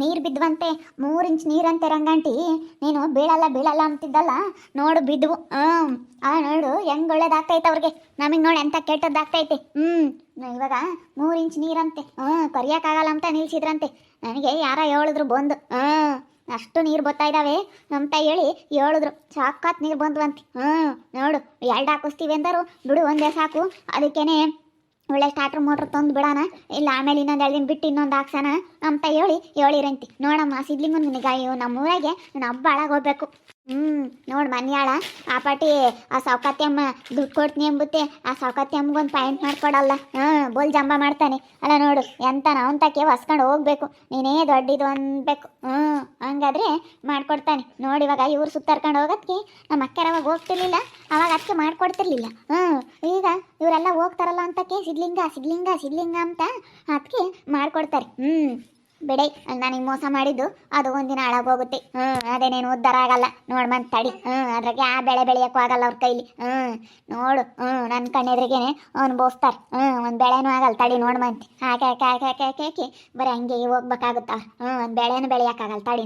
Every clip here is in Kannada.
ನೀರು ಬಿದ್ವಂತೆ ಮೂರು ಇಂಚ್ ನೀರಂತೆ ರಂಗಂಟಿ. ನೀನು ಬೀಳಲ್ಲ ಬೀಳಲ್ಲ ಅಂತಿದ್ದಲ್ಲ. ನೋಡು ಬಿದ್ವು. ಹ್ಞೂ ಆ ನೋಡು, ಹೆಂಗ್ ಒಳ್ಳೇದಾಗ್ತೈತೆ ಅವ್ರಿಗೆ. ನಮಗೆ ನೋಡಿ ಎಂತ ಕೆಟ್ಟದ್ದಾಗ್ತೈತೆ. ಹ್ಞೂ ಇವಾಗ ಮೂರು ಇಂಚ್ ನೀರಂತೆ. ಹ್ಞೂ ಕರಿಯೋಕ್ಕಾಗಲ್ಲ ಅಂತ ನಿಲ್ಸಿದ್ರಂತೆ. ನನಗೆ ಯಾರ ಹೇಳಿದ್ರು ಬಂದು. ಹ್ಞೂ ಅಷ್ಟು ನೀರು ಬರ್ತಾ ಇದ್ದಾವೆ ಅಂತ ಹೇಳಿ ಹೇಳಿದ್ರು. ಸಾಕಾತ್ ನೀರು ಬಂದ್ವಂತೆ. ಹ್ಞೂ ನೋಡು, ಎರಡು ಹಾಕಿಸ್ತೀವಿ ಅಂದರು. ಬಿಡು, ಒಂದೇ ಸಾಕು. ಅದಕ್ಕೇನೆ ಒಳ್ಳೆ ಸ್ಟಾರ್ಟರ್ ಮೋಟ್ರ್ ತಂದು ಬಿಡೋಣ. ಇಲ್ಲ, ಆಮೇಲೆ ಇನ್ನೊಂದು ಎರಡು ಬಿಟ್ಟು ಇನ್ನೊಂದು ಹಾಕ್ಸೋಣ ಅಂತ ಹೇಳಿ ಹೇಳಿರಂತಿ. ನೋಡಮ್ಮ ಸಿದ್ಲಿ ನಿನಗೆ ಅಯ್ಯೋ ನಮ್ಮ ಊರಾಗೆ ನನ್ನ ಹಬ್ಬ ಹೋಗ್ಬೇಕು. ಹ್ಞೂ ನೋಡಿ ಮನ್ಯಾಳ, ಆ ಪಾಟಿ, ಆ ಸೌಕತ್ಯಮ್ಮ ದುಡ್ಡು ಕೊಡ್ತೀನಿ ಎಂಬುತ್ತೆ ಆ ಸೌಕತ್ಯಮ್ಮಗೊಂದು ಪಾಯಿಂಟ್ ಮಾಡ್ಕೊಡಲ್ಲ. ಹಾಂ, ಬೋಲ್ ಜಂಬ ಮಾಡ್ತಾನೆ. ಅಲ್ಲ ನೋಡು, ಎಂತ ನಾವಂತಕ್ಕೆ ಹೊಸ್ಕೊಂಡು ಹೋಗ್ಬೇಕು. ನೀನೇ ದೊಡ್ಡದು ಅನ್ಬೇಕು. ಹ್ಞೂ ಹಂಗಾದ್ರೆ ಮಾಡ್ಕೊಡ್ತಾನೆ. ನೋಡಿ ಇವಾಗ ಇವ್ರು ಸುತ್ತಾರ್ಕೊಂಡು ಹೋಗೋದಕ್ಕೆ ನಮ್ಮ ಅಕ್ಕರವಾಗ ಹೋಗ್ತಿರ್ಲಿಲ್ಲ. ಅವಾಗ ಅದಕ್ಕೆ ಮಾಡ್ಕೊಡ್ತಿರ್ಲಿಲ್ಲ. ಹ್ಞೂ, ಈಗ ಇವರೆಲ್ಲ ಹೋಗ್ತಾರಲ್ಲ ಅಂತಕ್ಕೆ ಸಿದ್ಲಿಂಗ ಸಿಗ್ಲಿಂಗ ಸಿದ್ಲಿಂಗ ಅಂತ ಅದಕ್ಕೆ ಮಾಡ್ಕೊಡ್ತಾರೆ. ಹ್ಞೂ, ಬಿಡಿ ನನಗೆ ಮೋಸ ಮಾಡಿದ್ದು, ಅದು ಒಂದಿನ ಹಾಳಾಗೋಗುತ್ತೆ ಹ್ಞೂ, ಅದೇನೇನು ಉದ್ಧಾರ ಆಗಲ್ಲ. ನೋಡ್ಮಂತ ತಡಿ. ಹ್ಞೂ, ಅದ್ರಾಗೆ ಆ ಬೆಳೆ ಬೆಳೆಯೋಕ್ಕೂ ಆಗಲ್ಲ ಅವ್ರ ಕೈಲಿ. ಹ್ಞೂ, ನೋಡು. ಹ್ಞೂ ನನ್ನ ಕಣ್ಣೆದ್ರಿಗೇನೆ ಬೋಸ್ತಾರೆ. ಹ್ಞೂ, ಒಂದು ಬೆಳೆನೂ ಆಗಲ್ಲ. ತಡಿ ನೋಡ್ಮಂತೆ ಹಾಕಿ ಹಾಕಿ ಹಾಕಿ ಹಾಕಿ ಹಾಕಿ ಬರೀ ಹಂಗೆ ಹೋಗ್ಬೇಕಾಗುತ್ತಾ? ಹ್ಞೂ, ಒಂದು ಬೆಳೆನೂ ಬೆಳೆಯೋಕ್ಕಾಗಲ್ಲ ತಡಿ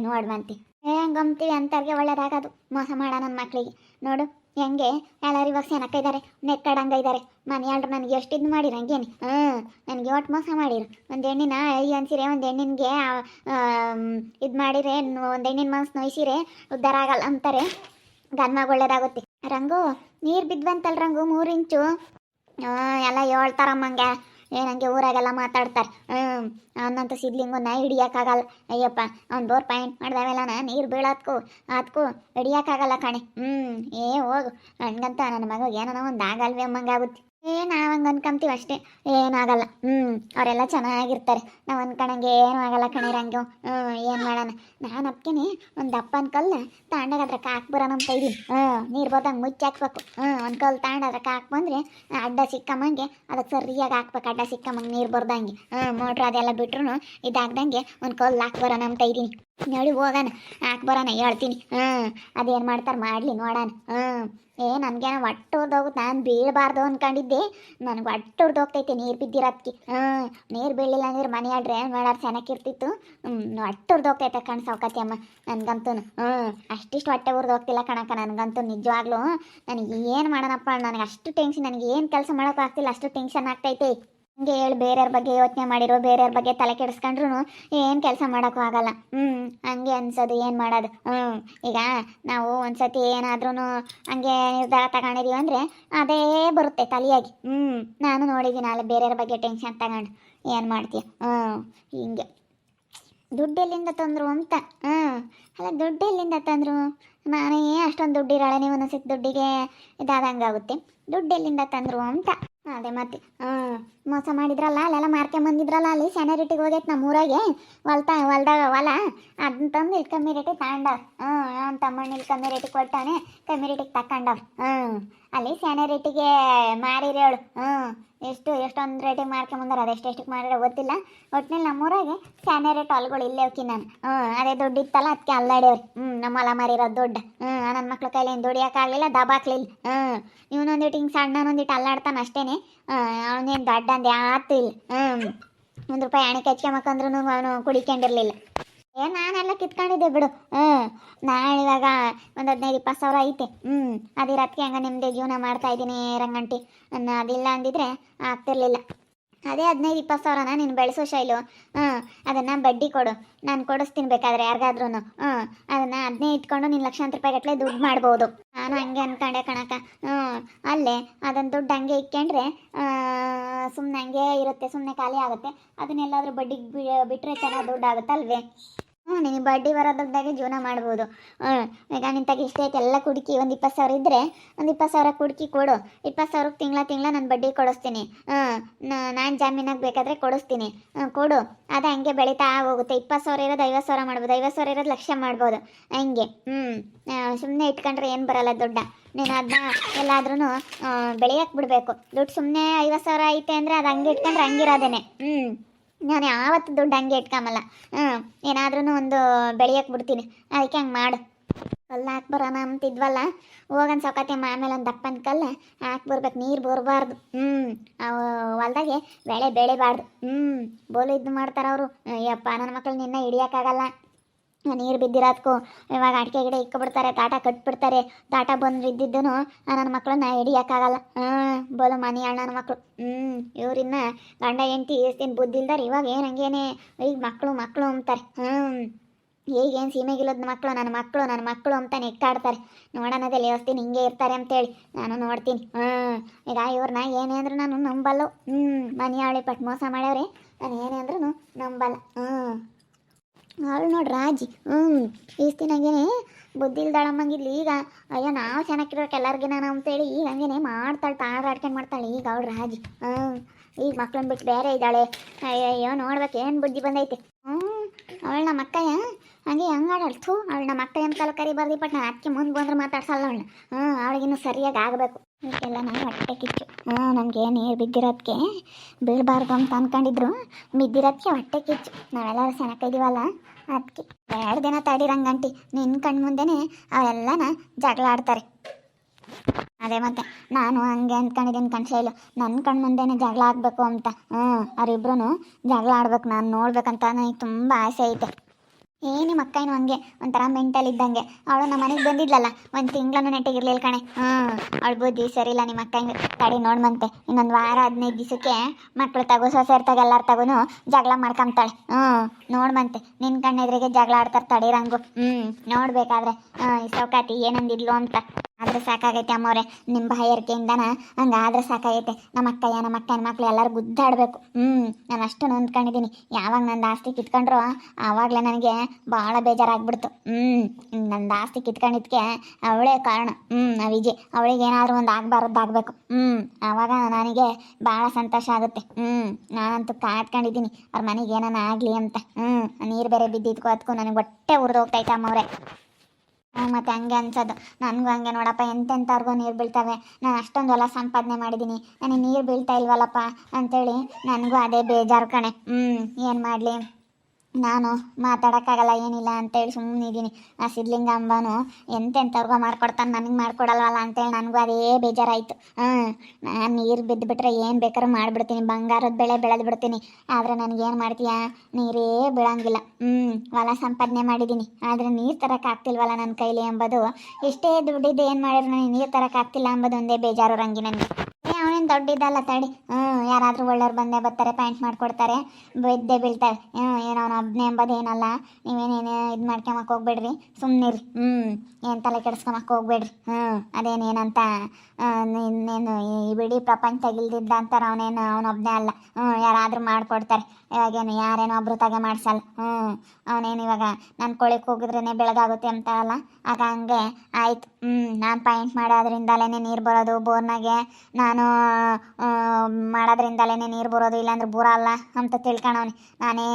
ಹೆಂಗೆ ಗಮ್ತಿ ಅಂತವ್ರಿಗೆ ಒಳ್ಳೇದಾಗೋದು. ಮೋಸ ಮಾಡ ನನ್ನ ಮಕ್ಕಳಿಗೆ ನೋಡು ಹೆಂಗೆ? ಎಲ್ಲರೂ ಇವಾಗ ಸೆನಕ ಇದ್ದಾರೆ ನೆಕ್ಕಡಂಗ ಇದ್ದಾರೆ ಮನೆಯಲ್ರು ನನಗೆ ಎಷ್ಟು ಇದು ಮಾಡಿರ ಹಂಗೇನು? ಹ್ಞೂ ನನಗೆ ಒಟ್ಟು ಮೋಸ ಮಾಡಿರು. ಒಂದು ಹೆಣ್ಣಿನ ಐ ಅನ್ಸಿರೆ, ಒಂದು ಹೆಣ್ಣಿನ್ಗೆ ಇದು ಮಾಡಿರೆ ಒಂದು ಹೆಣ್ಣಿನ ಮನ್ಸು ನೋಯಿಸಿರೆ, ಉದ್ಧಾರ ಆಗಲ್ಲ ಅಂತಾರೆ. ಗನ್ಮಾಗ ಒಳ್ಳೇದಾಗುತ್ತೆ. ರಂಗು, ನೀರು ಬಿದ್ವಂತಲ್ಲ ರಂಗು ಮೂರು ಇಂಚು. ಎಲ್ಲ ಹೇಳ್ತಾರಮ್ಮಂಗೆ ಏನಂಗೆ ಊರಾಗೆಲ್ಲ ಮಾತಾಡ್ತಾರೆ. ಅವನಂತೂ ಸಿದ್ಲಿಂಗನ್ನ ಹಿಡಿಯೋಕ್ಕಾಗಲ್ಲ. ಅಯ್ಯಪ್ಪ, ಅವ್ನು ಬೋರ್ ಪಾಯಿಂಟ್ ಮಾಡ್ದಾವೆಲ್ಲ ನೀರು ಬೀಳೋದ್ಕು ಅದಕ್ಕೂ ಹಿಡಿಯೋಕ್ಕಾಗಲ್ಲ ಕಣೆ. ಹ್ಞೂ ಏ, ಹೋಗು. ಹಂಗಂತ ನನ್ನ ಮಗ ಏನೋ ಒಂದು ಆಗಲ್ವೇ ಅಮ್ಮಂಗಾಗುತ್ತೆ ಏ, ನಾವು ಹಂಗೆ ಅನ್ಕೊಂತೀವಿ ಅಷ್ಟೇ. ಏನಾಗಲ್ಲ ಹ್ಞೂ ಅವರೆಲ್ಲ ಚೆನ್ನಾಗಿರ್ತಾರೆ. ನಾವು ಅನ್ಕೊಂಡಂಗೆ ಏನೂ ಆಗಲ್ಲ ಕಣೆ ರಂಗು ಹ್ಞೂ ಏನು ಮಾಡೋಣ. ನಾನು ಅದಕ್ಕೇನೆ ಒಂದು ಅಪ್ಪನ ಕಲ್ಲು ತಾಂಡಾಗ ಅದ್ರಕ್ಕೆ ಹಾಕ್ಬರೋಣ ಅಂತ ಇದ್ದೀನಿ ಹ್ಞೂ ನೀರು ಬೋದಂಗೆ ಮುಚ್ಚಿ ಹಾಕ್ಬೇಕು. ಹ್ಞೂ ಒಂದು ಕಲ್ಲು ತಾಂಡ ಅದ್ರಕ್ಕೆ ಹಾಕ್ಬಂದ್ರೆ ಅಡ್ಡ ಸಿಕ್ಕಮ್ಮಂಗೆ ಅದಕ್ಕೆ ಸರಿಯಾಗಿ ಹಾಕ್ಬೇಕು ಅಡ್ಡ ಸಿಕ್ಕಮ್ಮಂಗೆ ನೀರು ಬರ್ದಂಗೆ. ಹ್ಞೂ ಮೋಟ್ರ್ ಅದೆಲ್ಲ ಬಿಟ್ರು ಇದಾಗ್ದಂಗೆ ಒಂದು ಕಲ್ಲು ಹಾಕ್ಬರೋಣ ಅಂತ ಇದೀನಿ. ನೋಡಿ ಹೋಗೋಣ ಹಾಕ್ಬರೋಣ ಹೇಳ್ತೀನಿ. ಹ್ಞೂ ಅದೇನು ಮಾಡ್ತಾರೆ ಮಾಡಲಿ ನೋಡೋಣ ಹ್ಞೂ ಏ, ನನಗೇನೋ ಒಟ್ಟು ಹೋಗುತ್ತೆ ನಾನು ಬೀಳಬಾರ್ದು ಅನ್ಕೊಂಡಿದ್ದೆ. ನನಗೆ ಒಟ್ಟು ಹೋಗ್ತೈತೆ ನೀರು ಬಿದ್ದಿರೋದಕ್ಕೆ ಹ್ಞೂ ನೀರು ಬೀಳಿಲ್ಲ ಅಂದ್ರೆ ಮನೆ ಆಡ್ರೆ ಏನು ಮಾಡೋರು ಚೆನ್ನಾಗಿರ್ತಿತ್ತು ಹೊಟ್ಟೆ ಹೋಗ್ತೈತೆ ಕಣ್ ಸೌಕತಿ ಅಮ್ಮ, ನನಗಂತೂ. ಹ್ಞೂ ಅಷ್ಟಿಷ್ಟು ಹೊಟ್ಟೆ ಹೋಗ್ತಿಲ್ಲ ಕಣಕ್ಕ ನನಗಂತೂ ನಿಜವಾಗ್ಲೂ. ನನಗೆ ಏನು ಮಾಡೋಣಪ್ಪ ನನಗೆ ಅಷ್ಟು ಟೆನ್ಷನ್ ನನಗೆ ಏನು ಕೆಲಸ ಮಾಡೋಕ್ಕಾಗ್ತಿಲ್ಲ, ಅಷ್ಟು ಟೆನ್ಷನ್ ಆಗ್ತೈತೆ. ಹಂಗೆ ಹೇಳಿ ಬೇರೆಯವ್ರ ಬಗ್ಗೆ ಯೋಚನೆ ಮಾಡಿರೋ, ಬೇರೆಯವ್ರ ಬಗ್ಗೆ ತಲೆ ಕೆಡಿಸ್ಕೊಂಡ್ರು ಏನು ಕೆಲಸ ಮಾಡೋಕ್ಕೂ ಆಗಲ್ಲ. ಹ್ಞೂ ಹಂಗೆ ಅನ್ಸೋದು, ಏನು ಮಾಡೋದು? ಹ್ಞೂ ಈಗ ನಾವು ಒಂದ್ಸತಿ ಏನಾದ್ರೂ ಹಂಗೆ ನಿರ್ಧಾರ ತಗೊಂಡಿದೀವಿ ಅಂದರೆ ಅದೇ ಬರುತ್ತೆ ತಲೆಯಾಗಿ. ಹ್ಞೂ ನಾನು ನೋಡಿದ್ದೀನಿ ಅಲ್ಲ ಬೇರೆಯವ್ರ ಬಗ್ಗೆ ಟೆನ್ಷನ್ ತಗೊಂಡು. ಏನು ಮಾಡ್ತೀಯ? ಹ್ಞೂ ಹಿಂಗೆ. ದುಡ್ಡೆಲ್ಲಿಂದ ತಂದರು ಅಂತ. ಹ್ಞೂ ಅಲ್ಲ ದುಡ್ಡೆಲ್ಲಿಂದ ತಂದರು? ನಾನೇ ಅಷ್ಟೊಂದು ದುಡ್ಡಿರೋಳೆ ನೀವು ಒಂದೊಂದ್ಸತಿ ದುಡ್ಡಿಗೆ ಇದಾದಂಗೆ ಆಗುತ್ತೆ ದುಡ್ಡೆಲ್ಲಿಂದ ತಂದರು ಅಂತ. ಅದೇ ಮತ್ತೆ ಹ್ಞೂ ಮೋಸ ಮಾಡಿದ್ರಲ್ಲ, ಅಲ್ಲೆಲ್ಲ ಮಾರ್ಕೊಂಬಂದಿದ್ರಲ್ಲ ಅಲ್ಲಿ ಸ್ಯಾನರಿಟಿಗೆ ಹೋಗೈತೆ ನಮ್ಮ ಊರಾಗೆ. ಹೊಲ್ತ, ಹೊಲ್ದಾಗ ಹೊಲ. ಅದನ್ನ ತಂದು ಇಲ್ಲಿ ಕಮ್ಮಿ ರೇಟಿಗೆ ತಗೊಂಡವ್ ಹ್ಞೂ ಅವ್ನು ತಮ್ಮಣ್ಣ ಇಲ್ಲಿ ಕಮ್ಮಿ ರೇಟಿಗೆ ಕೊಟ್ಟಾನೆ, ಕಮ್ಮಿ ರೇಟಿಗೆ ತಕೊಂಡವ್ ಹ್ಞೂ ಅಲ್ಲಿ ಸ್ಯಾನರಿಟಿಗೆ ಮಾರಿರಿ ಹೇಳು ಹ್ಞೂ, ಎಷ್ಟು, ಎಷ್ಟೊಂದು ರೇಟಿಗೆ ಮಾರ್ಕೊಂಬಂದಾರ, ಅದು ಎಷ್ಟು ಎಷ್ಟಕ್ಕೆ ಮಾರಿರೋ ಗೊತ್ತಿಲ್ಲ. ಒಟ್ಟಿನಲ್ಲಿ ನಮ್ಮೂರಾಗೆ ಸ್ಯಾನರೇಟ್ ಹೊಲ್ಗಳು ಇಲ್ಲೇ ಹೋಗಿ ನಾನು. ಹ್ಞೂ, ಅದೇ ದುಡ್ಡು ಇತ್ತಲ್ಲ ಅದಕ್ಕೆ ಅಲ್ಲಾಡ್ಯವ್ರಿ ಹ್ಞೂ ನಮ್ಮ ಹೊಲ ಮಾರಿರೋದು ದುಡ್ಡು. ಹ್ಞೂ ನನ್ನ ಮಕ್ಳ ಏನು ದುಡಿಯೋಕ್ಕಾಗಲಿಲ್ಲ, ದಬಾಕ್ಲಿಲ್ಲ. ಹ್ಞೂ ಇವನೊಂದಿಟ್ಟು ಹಿಂಗೆ ಸಣ್ಣನೊಂದಿಟ್ಟು ಅಲ್ಲಾಡ್ತಾನೆ ಅಷ್ಟೇನೆ. ಅವನೇನು ದೊಡ್ಡ ಅಂದ್ಯಾತು ಇಲ್ಲ. ಹ್ಞೂ, ಒಂದು ರೂಪಾಯಿ ಹಣೆ ಕಚ್ಕೊಂಬಕಂದ್ರೂ ಅವನು ಕುಡಿಕೊಂಡಿರ್ಲಿಲ್ಲ. ಕಿತ್ಕೊಂಡಿದ್ದೆ ಬಿಡು. ಹ್ಞೂ ನಾನು ಇವಾಗ ಒಂದು ಹದಿನೈದು ಇಪ್ಪತ್ತು ಸಾವಿರ ಐತೆ. ಹ್ಞೂ ಅದಿರತ್ಗೆ ಹಂಗ ನಿಮ್ಮದೇ ಜೀವನ ಮಾಡ್ತಾ ಇದ್ದೀನಿ ರಂಗಂಟಿ. ಅನ್ನ ಅದಿಲ್ಲ ಅಂದಿದ್ರೆ ಆಗ್ತಿರ್ಲಿಲ್ಲ. ಅದೇ ಹದಿನೈದು ಇಪ್ಪತ್ತು ಸಾವಿರನ ನೀನು ಬೆಳೆಸೋ ಶೈಲು. ಹ್ಞೂ ಅದನ್ನು ಬಡ್ಡಿ ಕೊಡು. ನಾನು ಕೊಡಿಸ್ತೀನಿ ಬೇಕಾದ್ರೆ ಯಾರಿಗಾದ್ರೂ ಹ್ಞೂ ಅದನ್ನು ಅದನ್ನೇ ಇಟ್ಕೊಂಡು ನೀನು ಲಕ್ಷಾಂತರ ರೂಪಾಯಿ ಗಟ್ಟಲೆ ದುಡ್ಡು ಮಾಡ್ಬೋದು. ನಾನು ಹಂಗೆ ಅನ್ಕೊಂಡೆ ಕಣಕ ಹ್ಞೂ ಅಲ್ಲೇ ಅದನ್ನು ದುಡ್ಡು ಹಂಗೆ ಇಟ್ಕೊಂಡ್ರೆ ಸುಮ್ಮನೆ ಹಂಗೆ ಇರುತ್ತೆ ಸುಮ್ಮನೆ ಖಾಲಿ ಆಗುತ್ತೆ. ಅದನ್ನೆಲ್ಲಾದ್ರೂ ಬಡ್ಡಿಗೆ ಬಿಟ್ಟರೆ ಚೆನ್ನಾಗಿ ದುಡ್ಡು ಆಗುತ್ತಲ್ವೇ? ಹ್ಞೂ ನೀನು ಬಡ್ಡಿ ಬರೋ ಜೀವನ ಮಾಡ್ಬೋದು. ಹ್ಞೂ ಈಗ ನಿನ್ನ ತಗ ಇಷ್ಟೇ ಎಲ್ಲ ಕುಡುಕಿ ಒಂದು ಇಪ್ಪತ್ತು ಸಾವಿರ ಇದ್ದರೆ ಒಂದು ಇಪ್ಪತ್ತು ಸಾವಿರ ಕುಡುಕಿ ಕೊಡು. ಇಪ್ಪತ್ತು ಸಾವಿರಕ್ಕೆ ತಿಂಗಳ ತಿಂಗಳ ನಾನು ಬಡ್ಡಿ ಕೊಡಿಸ್ತೀನಿ. ಹ್ಞೂ ನಾನು ಜಾಮೀನಾಗಿ ಬೇಕಾದರೆ ಕೊಡಿಸ್ತೀನಿ. ಹ್ಞೂ ಕೊಡು. ಅದು ಹಂಗೆ ಬೆಳೀತಾ ಹೋಗುತ್ತೆ. ಇಪ್ಪತ್ತು ಸಾವಿರ ಇರೋದು ಐವತ್ತು ಸಾವಿರ ಮಾಡ್ಬೋದು. ಐವತ್ತು ಸಾವಿರ ಇರೋದು ಲಕ್ಷ ಮಾಡ್ಬೋದು. ಹಂಗೆ. ಹ್ಞೂ ಸುಮ್ಮನೆ ಇಟ್ಕೊಂಡ್ರೆ ಏನು ಬರಲ್ಲ ದುಡ್ಡ. ನೀನು ಅದನ್ನ ಎಲ್ಲಾದ್ರೂ ಬೆಳೆಯಕ್ಕೆ ಬಿಡಬೇಕು. ದುಡ್ಡು ಸುಮ್ಮನೆ ಐವತ್ತು ಸಾವಿರ ಐತೆ ಅಂದರೆ ಅದು ಹಂಗೆ ಇಟ್ಕೊಂಡ್ರೆ ಹಂಗಿರೋದೇನೆ. ಹ್ಞೂ ನಾನು ಯಾವತ್ತು ದುಡ್ಡು ಹಂಗೆ ಇಟ್ಕೊಂಬಲ್ಲ. ಹ್ಞೂ ಏನಾದ್ರೂ ಒಂದು ಬೆಳೆಯಕ್ಕೆ ಬಿಡ್ತೀನಿ. ಅದಕ್ಕೆ ಹಂಗೆ ಮಾಡು. ಕಲ್ಲು ಹಾಕ್ಬರೋಣ ಅಂತಿದ್ವಲ್ಲ, ಹೋಗನ್ ಸೌಕತೆ ಆಮೇಲೆ ಒಂದು ದಪ್ಪನ ಕಲ್ಲು ಹಾಕ್ಬರ್ಬೇಕು ನೀರು ಬರಬಾರ್ದು. ಹ್ಞೂ ಅವು ಹೊಲ್ದಾಗೆ ಬೆಳೆ ಬೆಳಿಬಾರ್ದು. ಹ್ಞೂ ಬೋಲು ಇದು ಮಾಡ್ತಾರೆ ಅವರು. ಅಯ್ಯಪ್ಪ ನನ್ನ ಮಕ್ಕಳು ನಿನ್ನ ಹಿಡಿಯೋಕ್ಕಾಗಲ್ಲ. ನೀರು ಬಿದ್ದಿರೋದಕ್ಕೂ ಇವಾಗ ಅಡಿಕೆ ಗಿಡ ಇಕ್ಕೊಬಿಡ್ತಾರೆ, ತಾಟ ಕಟ್ಬಿಡ್ತಾರೆ. ತಾಟ ಬಂದು ಇದ್ದಿದ್ದು ನನ್ನ ಮಕ್ಕಳನ್ನ ಹಿಡಿಯೋಕ್ಕಾಗಲ್ಲ. ಹಾಂ ಬೋಲು ಮನೆ ಅಣ್ಣನ ಮಕ್ಕಳು ಹ್ಞೂ ಇವ್ರಿನ್ನ ಗಂಡ ಹೆಂಡತಿ ಏಸ್ತೀನಿ ಬುದ್ಧಿಲ್ದಾರೆ ಇವಾಗ ಏನು ಹಂಗೇನೆ? ಈಗ ಮಕ್ಕಳು ಮಕ್ಕಳು ಅಂತಾರೆ. ಹ್ಞೂ ಈಗೇನು ಸೀಮೆಗಿಲ್ಲದ ಮಕ್ಕಳು ನನ್ನ ಮಕ್ಕಳು ನನ್ನ ಮಕ್ಕಳು ಅಂತ ನೆಕ್ಕಾಡ್ತಾರೆ ನೋಡೋಣದಲ್ಲಿ ಯೋಸ್ತೀನಿ ಹಿಂಗೆ ಇರ್ತಾರೆ ಅಂತೇಳಿ ನಾನು ನೋಡ್ತೀನಿ. ಹ್ಞೂ ಈಗ ಇವ್ರನ್ನ ಏನೇ ಅಂದ್ರೂ ನಾನು ನಂಬಲ್ಲ. ಹ್ಞೂ ಮನೆಯಾಳಿ ಪಟ್ಟು ಮೋಸ ಮಾಡ್ಯಾವ್ರಿ, ನಾನು ಏನೇ ಅಂದ್ರೂ ನಂಬಲ್ಲ. ಹ್ಞೂ ಅವಳು ನೋಡಿ ರಾಜಿ. ಹ್ಞೂ ಈಸ್ತಿನಾಗೇನೆ ಬುದ್ಧಿ ಇಲ್ದಾಳಮ್ಮಂಗಿದ್ಲಿ ಈಗ ಅಯ್ಯೋ ನಾವು ಚೆನ್ನಾಗಿರೋಕೆ ಎಲ್ಲರಿಗಿನ ಅಂತೇಳಿ ಈಗ ಹಂಗೇನೆ ಮಾಡ್ತಾಳೆ, ತಾಳ ಆಡ್ಕೊಂಡು ಮಾಡ್ತಾಳೆ ಈಗ ಅವಳು ರಾಜಿ. ಹ್ಞೂ ಈಗ ಮಕ್ಳನ್ನ ಬಿಟ್ಟು ಬೇರೆ ಇದ್ದಾಳೆ. ಅಯ್ಯಯ್ಯೋ ನೋಡ್ಬೇಕು ಏನು ಬುದ್ಧಿ ಬಂದೈತೆ. ಹ್ಞೂ ಅವಳು ನಮ್ಮ ಅಕ್ಕಯ್ಯ ಹಂಗೆ ಹೆಂಗೆ ಆಡಾಳು ಥೂ, ಅವಳು ನಮ್ಮ ಅಕ್ಕ ಏನು ಕಾಲ ಕರಿಬಾರ್ದು ಬಟ್ ನಾನು ಅಕ್ಕಿ ಮುಂದೆ ಬಂದ್ರೆ ಮಾತಾಡ್ಸಲ್ಲ ಅವಳನ್ನ ಹ್ಞೂ ಅವಳಿಗಿನ್ನೂ ಸರಿಯಾಗಿ ಆಗಬೇಕು. ಇದಕ್ಕೆಲ್ಲ ನಾನು ಹೊಟ್ಟೆ ಕಿಚ್ಚು. ಹ್ಞೂ ನನಗೆ ನೀರು ಬಿದ್ದಿರೋದಕ್ಕೆ ಬೀಳಬಾರ್ದು ಅಂತ ಅನ್ಕೊಂಡಿದ್ರು. ಬಿದ್ದಿರೋದಕ್ಕೆ ಹೊಟ್ಟೆ ಕಿಚ್ಚು. ನಾವೆಲ್ಲರೂ ಸೆನಕಿದೀವಲ್ಲ ಅದಕ್ಕೆ ಎರಡು ದಿನ ತಡಿರಂಗಂಟಿ ನಿನ್ನ ಕಣ್ಣು ಮುಂದೆನೇ ಅವೆಲ್ಲನ ಜಗಳ ಆಡ್ತಾರೆ. ಅದೇ ಮತ್ತೆ, ನಾನು ಹಂಗೆ ಅಂದ್ಕೊಂಡಿದ್ದೀನಿ ಕಣ್ಸೈಲು ನನ್ನ ಕಣ್ಣು ಮುಂದೆನೇ ಜಗಳ ಆಗಬೇಕು ಅಂತ. ಹ್ಞೂ ಅವರಿಬ್ರು ಜಗಳ ಆಡ್ಬೇಕು. ನಾನು ನೋಡ್ಬೇಕಂತ ನನಗೆ ತುಂಬ ಆಸೆ ಐತೆ. ಏ ನಿಮ್ಮ ಏನು ಹಂಗೆ, ಒಂಥರ ಮೆಂಟಲ್ ಇದ್ದಂಗೆ. ಅವಳು ನಮ್ಮ ಮನೆಗೆ ಬಂದಿದ್ಲಲ್ಲ, ಒಂದು ತಿಂಗಳನ್ನು ನೆಟ್ಟಿಗಿರ್ಲಿಲ್ಲ ಕಣೆ. ಹ್ಞೂ ಅವಳು ಬುದ್ಧಿ ಸರಿ ಇಲ್ಲ ನಿಮ್ಮ ಅಕ್ಕ ಹಿಂಗೆ ತಡಿ ನೋಡ್ಮಂತೆ ಇನ್ನೊಂದು ವಾರ ಹದಿನೈದು ದಿವಸಕ್ಕೆ ಮಕ್ಕಳು ತಗೋ ತಗೋ, ಎಲ್ಲರ ತಗೋನು ಜಗಳ ಮಾಡ್ಕೊಂತಾಳೆ ಹ್ಞೂ ನೋಡ್ಮಂತೆ ನಿನ್ನ ಕಣ್ಣೆದ್ರಿಗೆ ಜಗಳ ಆಡ್ತಾರೆ ತಡಿರಂಗು ಹ್ಞೂ ನೋಡ್ಬೇಕಾದ್ರೆ ಈ ಸೌಕಾತಿ ಏನಂದಿದ್ಲು ಅಂತ. ಆದ್ರೆ ಸಾಕಾಗೈತೆ ಅಮ್ಮವ್ರೆ. ನಿಮ್ಮ ಬಾಯರ್ಕೆಯಿಂದನ ಹಂಗಾದ್ರೆ ಸಾಕಾಗೈತೆ. ನಮ್ಮ ಅಕ್ಕಯ್ಯ ನಮ್ಮ ಅಕ್ಕನ ಮಕ್ಳು ಎಲ್ಲರೂ ಗುದ್ದಾಡಬೇಕು. ಹ್ಞೂ ನಾನು ಅಷ್ಟು ನೊಂದ್ಕೊಂಡಿದ್ದೀನಿ ಯಾವಾಗ ನಂದು ಆಸ್ತಿ ಕಿತ್ಕೊಂಡ್ರು ಆವಾಗಲೇ ನನಗೆ ಭಾಳ ಬೇಜಾರಾಗ್ಬಿಡ್ತು. ಹ್ಞೂ ನಂದು ಆಸ್ತಿ ಕಿತ್ಕೊಂಡಿದ್ಕೆ ಅವಳೇ ಕಾರಣ. ಹ್ಞೂ ಆ ವಿಜಯ್, ಅವಳಿಗೆ ಏನಾದರೂ ಒಂದು ಆಗಬಾರ್ದಾಗಬೇಕು. ಹ್ಞೂ ಆವಾಗ ನನಗೆ ಭಾಳ ಸಂತೋಷ ಆಗುತ್ತೆ. ಹ್ಞೂ ನಾನಂತೂ ಕಾದ್ಕೊಂಡಿದ್ದೀನಿ ಅವ್ರ ಮನೆಗೆ ಏನಾನ ಆಗಲಿ ಅಂತ. ಹ್ಞೂ ನೀರು ಬೇರೆ ಬಿದ್ದಿದ್ಕೋ ಅದಕ್ಕೂ ನನಗೆ ಹೊಟ್ಟೆ ಉರಿದೋಗ್ತೈತೆ ಅಮ್ಮವ್ರೆ. ಮತ್ತೆ ಹಂಗೆ ಅನ್ಸೋದು. ನನಗೂ ಹಂಗೆ ನೋಡಪ್ಪ, ಎಂತೆಂಥವ್ರಿಗೂ ನೀರು ಬೀಳ್ತವೆ. ನಾನು ಅಷ್ಟೊಂದು ಹೊಲ ಸಂಪಾದನೆ ಮಾಡಿದ್ದೀನಿ ನನಗೆ ನೀರು ಬೀಳ್ತಾ ಇಲ್ವಲ್ಲಪ್ಪ ಅಂತೇಳಿ ನನಗೂ ಅದೇ ಬೇಜಾರು ಕಣೆ. ಹ್ಞೂ ಏನು ಮಾಡಲಿ? ನಾನು ಮಾತಾಡೋಕ್ಕಾಗಲ್ಲ, ಏನಿಲ್ಲ ಅಂತೇಳಿ ಸುಮ್ಮನಿದ್ದೀನಿ ಆ ಸಿದ್ಲಿಂಗಾಂಬನು ಎಂತೆಂಥವ್ರಿಗೋ ಮಾಡ್ಕೊಡ್ತಾನೆ, ನನಗೆ ಮಾಡ್ಕೊಡಲ್ವಲ್ಲ? ಅಂತೇಳಿ ನನಗೂ ಅದೇ ಬೇಜಾರಾಯಿತು. ಹ್ಞೂ ನಾನು ನೀರು ಬಿದ್ದುಬಿಟ್ರೆ ಏನು ಬೇಕಾದ್ರೂ ಮಾಡಿಬಿಡ್ತೀನಿ. ಬಂಗಾರದ ಬೆಳೆ ಬೆಳೆದು ಬಿಡ್ತೀನಿ. ಆದರೆ ನನಗೇನು ಮಾಡ್ತೀಯಾ? ನೀರೇ ಬೀಳಂಗಿಲ್ಲ. ಹ್ಞೂ ಹೊಲ ಸಂಪಾದನೆ ಮಾಡಿದ್ದೀನಿ. ಆದರೆ ನೀರು ತರೋಕ್ಕಾಗ್ತಿಲ್ವಲ್ಲ ನನ್ನ ಕೈಲಿ ಎಂಬುದು ಇಷ್ಟೇ ದುಡ್ಡಿದ್ದು ಏನು ಮಾಡಿದ್ರು ನನಗೆ ನೀರು ತರೋಕ್ಕಾಗ್ತಿಲ್ಲ ಅಂಬೋದು ಒಂದೇ ಬೇಜಾರು ರಂಗಿ ನನಗೆ. ಏ ಅವನೇನು ದೊಡ್ಡಿದ್ದಲ್ಲ ತಡಿ. ಹ್ಞೂ ಯಾರಾದರೂ ಒಳ್ಳೆಯವ್ರು ಬಂದೇ ಬರ್ತಾರೆ ಪ್ಯಾಂಟ್ ಮಾಡಿಕೊಡ್ತಾರೆ, ಬಿದ್ದೇ ಬೀಳ್ತಾರೆ. ಹ್ಞೂ ಏನೋ ಅವ್ನು ಒಬ್ಬನೇ ಎಂಬುದು ಏನಲ್ಲ. ನೀವೇನೇನು ಇದು ಮಾಡ್ಕೊಂಬಕ್ಕೆ ಹೋಗ್ಬೇಡ್ರಿ. ಸುಮ್ಮನಿರಿ ಹ್ಞೂ ಏನು ತಲೆ ಕೆಡಿಸ್ಕೊಂಬಕ್ಕೆ ಹೋಗ್ಬೇಡ್ರಿ. ಹ್ಞೂ ಅದೇನೇನಂತ ಇನ್ನೇನು ಈ ಬಿಡಿ ಪ್ರಪಂಚ ಇಲ್ದಿದ್ದ ಅಂತಾರೆ, ಅವನೇನು ಅವನೊಬ್ಬನೇ ಅಲ್ಲ. ಹ್ಞೂ ಯಾರಾದರೂ ಮಾಡಿಕೊಡ್ತಾರೆ. ಇವಾಗೇನು ಯಾರೇನೋ ಒಬ್ರು ತಗೆ ಮಾಡ್ಸಲ್ಲ. ಹ್ಞೂ ಅವನೇನು ಇವಾಗ ನಾನು ಕೊಳಕ್ಕೆ ಕೂಗಿದ್ರೇ ಬೆಳಗಾಗುತ್ತೆ ಅಂತ ಅಲ್ಲ? ಆಗ ಹಂಗೆ ಆಯ್ತು. ಹ್ಞೂ ನಾನು ಪಾಯಿಂಟ್ ಮಾಡೋದ್ರಿಂದಲೇ ನೀರು ಬರೋದು, ಬೋರ್ನಾಗೆ ನಾನು ಮಾಡೋದ್ರಿಂದಲೇ ನೀರು ಬರೋದು, ಇಲ್ಲಾಂದ್ರೆ ಅಲ್ಲ ಅಂತ ತಿಳ್ಕೊಳವ್ನಿ ನಾನೇ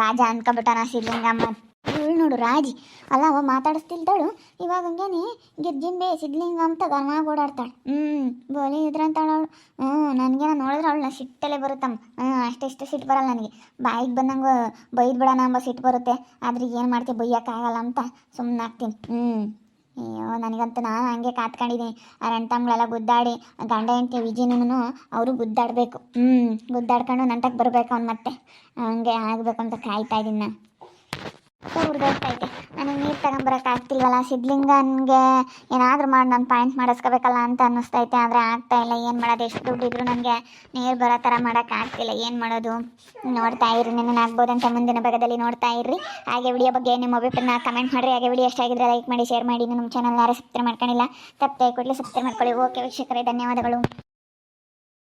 ರಾಜ ಅನ್ಕೊಬಿಟ್ಟನ ಸಿದ್ಲಿಂಗಮ್ಮ ಇವಳು ನೋಡು, ರಾಜಿ. ಅಲ್ಲ, ಅವ ಮಾತಾಡಿಸ್ತಿಲ್ತಾಳು ಇವಾಗ ಹಂಗೇನೆ ಗಿರ್ಜಿಂಬೆ ಸಿದ್ಲಿಂಗ ಅಂತ ಗರ್ನಾಗ ಓಡಾಡ್ತಾಳೆ. ಹ್ಞೂ ಬೋಲಿ ಇದ್ರಂತಾಳ ಅವಳು. ಹ್ಞೂ ನನಗೇನ ನೋಡಿದ್ರೆ ಅವಳನ್ನ ಸಿಟ್ಟಲ್ಲೇ ಬರುತ್ತಮ್ಮ. ಹ್ಞೂ ಅಷ್ಟಿಷ್ಟು ಸಿಟ್ಟು ಬರಲ್ಲ ನನಗೆ. ಬಾಯಿಗೆ ಬಂದಂಗೆ ಬೈದು ಬಿಡೋಣ ಅಂಬ ಸಿಟ್ಟು ಬರುತ್ತೆ. ಆದ್ರೆ ಏನು ಮಾಡ್ತೀವಿ ಬೈಯೋಕ್ಕಾಗಲ್ಲ ಅಂತ ಸುಮ್ಮನೆ ಆಗ್ತೀನಿ. ಹ್ಞೂ ಅಯ್ಯೋ, ನನಗಂತೂ ನಾನು ಹಂಗೆ ಕಾತ್ಕೊಂಡಿದ್ದೀನಿ. ಆ ರಂಟಮ್ಗಳೆಲ್ಲ ಗುದ್ದಾಡಿ, ಗಂಡ ಹೆಂಡತಿ ವಿಜಿನೂ ಅವರು ಗುದ್ದಾಡಬೇಕು. ಹ್ಞೂ ಗುದ್ದಾಡ್ಕೊಂಡು ನಂಟಕ್ಕೆ ಬರಬೇಕು ಅವ್ನು ಮತ್ತೆ. ಹಂಗೆ ಆಗಬೇಕು ಅಂತ ಕಾಯ್ತಾ ಇದ್ದೀನಿ ನಾನು. ಹುಡ್ದೋಗ್ತೈತೆ ನನಗೆ ನೀರು ತಗೊಂಬರಕ್ಕೆ ಆಗ್ತಿಲ್ವಲ್ಲ? ಸಿದ್ಲಿಂಗನ್ಗೆ ಏನಾದರೂ ಮಾಡಿ, ನಾನು ಪಾಯಿಂಟ್ ಮಾಡಿಸ್ಕೋಬೇಕಲ್ಲ ಅಂತ ಅನ್ನಿಸ್ತೈತೆ ಆದರೆ ಆಗ್ತಾ ಇಲ್ಲ. ಏನು ಮಾಡೋದು? ಎಷ್ಟು ದುಡ್ಡಿದ್ರು ನನಗೆ ನೀರು ಬರೋ ಥರ ಮಾಡೋಕ್ಕೆ ಆಗ್ತಿಲ್ಲ. ಏನು ಮಾಡೋದು? ನೋಡ್ತಾ ಇರಿ ನನ್ನ ಆಗ್ಬೋದಂತ ಮುಂದಿನ ಭಾಗದಲ್ಲಿ ನೋಡ್ತಾ ಇರ್ರಿ. ಹಾಗೆ ವಿಡಿಯೋ ಬಗ್ಗೆ ನಿಮ್ಮ ಅಭಿಪ್ರಾಯನ ಕಮೆಂಟ್ ಮಾಡಿರಿ. ಹಾಗೆ ವಿಡಿಯೋ ಎಷ್ಟಾಗಿದ್ರೆ ಲೈಕ್ ಮಾಡಿ ಶೇರ್ ಮಾಡಿ. ನಮ್ಮ ಚಾನಲ್ ಯಾರು ಸಬ್ಸ್ಕ್ರೈಬ್ ಮಾಡ್ಕೊಂಡಿಲ್ಲ ತಪ್ಪದೆ ಕೊಡಲಿ. ಸಬ್ಸ್ಕ್ರೈಬ್ ಮಾಡ್ಕೊಳ್ಳಿ. ಓಕೆ ವೀಕ್ಷಕರೇ, ಧನ್ಯವಾದಗಳು.